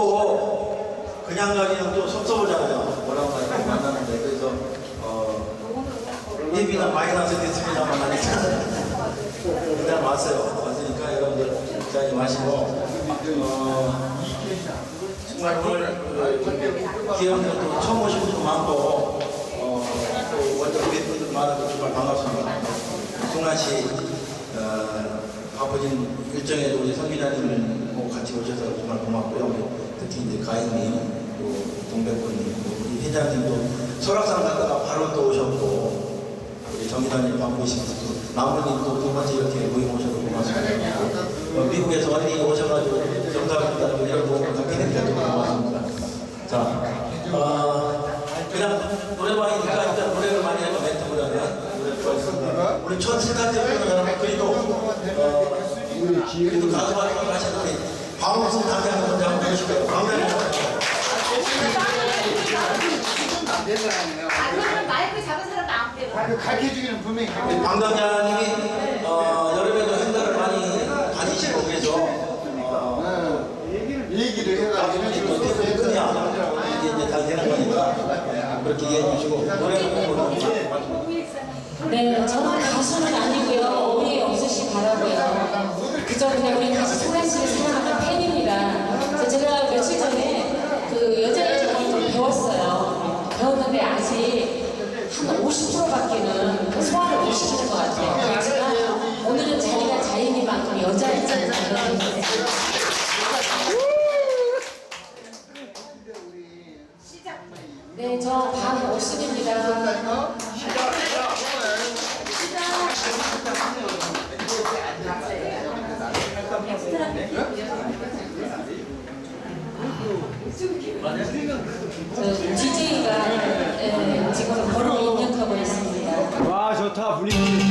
꼭 그냥 가기는 또 섭섭하잖아요. 뭐라고 하냐 만나는데 그래서 어, 예비나 마이너스 됐습니다만 많이 일단 왔어요. 왔으니까 여러분들 자리 마시고 어, 정말 오늘 또 처음 오신 분도 많고 어, 또 먼저 우리 분들 많아서 정말 반갑습니다. 송란 씨 어, 바쁘신 일정에도 우리 성기자님을 꼭 같이 오셔서 정말 고맙고요. 특히 이제 가인님, 또 동백군님, 또 우리 회장님도 설악산 갔다가 바로 또 오셨고 우리 정기자님 바쁘시고 나무님 또두 번째 이렇게 모임 오셔서 고맙습니다. 어, 미국에서 언니 오셔가지고 정답입니다. 이런 거 갖게 도 고맙습니다. 자, 어, 그냥 노래방이니까 일단 노래를 많이 해서 멘트보다는 노래 좋아했습니다. 우리 첫 세단 대표는 사람은 그래도 어, 그래도 가수가 하시는 우리 방울순 당장 먼저 한번 해주시고요. 방장님. 아, 그러면 마이크 잡은 사람도 안 돼요. 가르쳐 주기는 분명히 가르쳐 우리 방장님이 어, 여름에도 행사를 많이 다니시고 그래서 어, 얘기를 해가지고 또 태클이 끄냐 이게 이제 다 되는 거니까 그렇게 이해해 주시고 노래는 꼭 네, 저는 가수는 아니고요. 오해 없으시 바라고요. 그저 그냥 우리 가수 소란 씨를 사랑하는 팬입니다. 그래서 제가 며칠 전에 그 여자 예정을 좀 배웠는데 아직 한 50%밖에는 그 소화를 못 시키는 것 같아요. 그렇지만 오늘은 자리가 자인이만큼 여자 예정을 배웠는데 시작. 네, 저 박옥순입니다. 저 DJ가 지금 번호 입력하고 있습니다. 와 좋다 분위기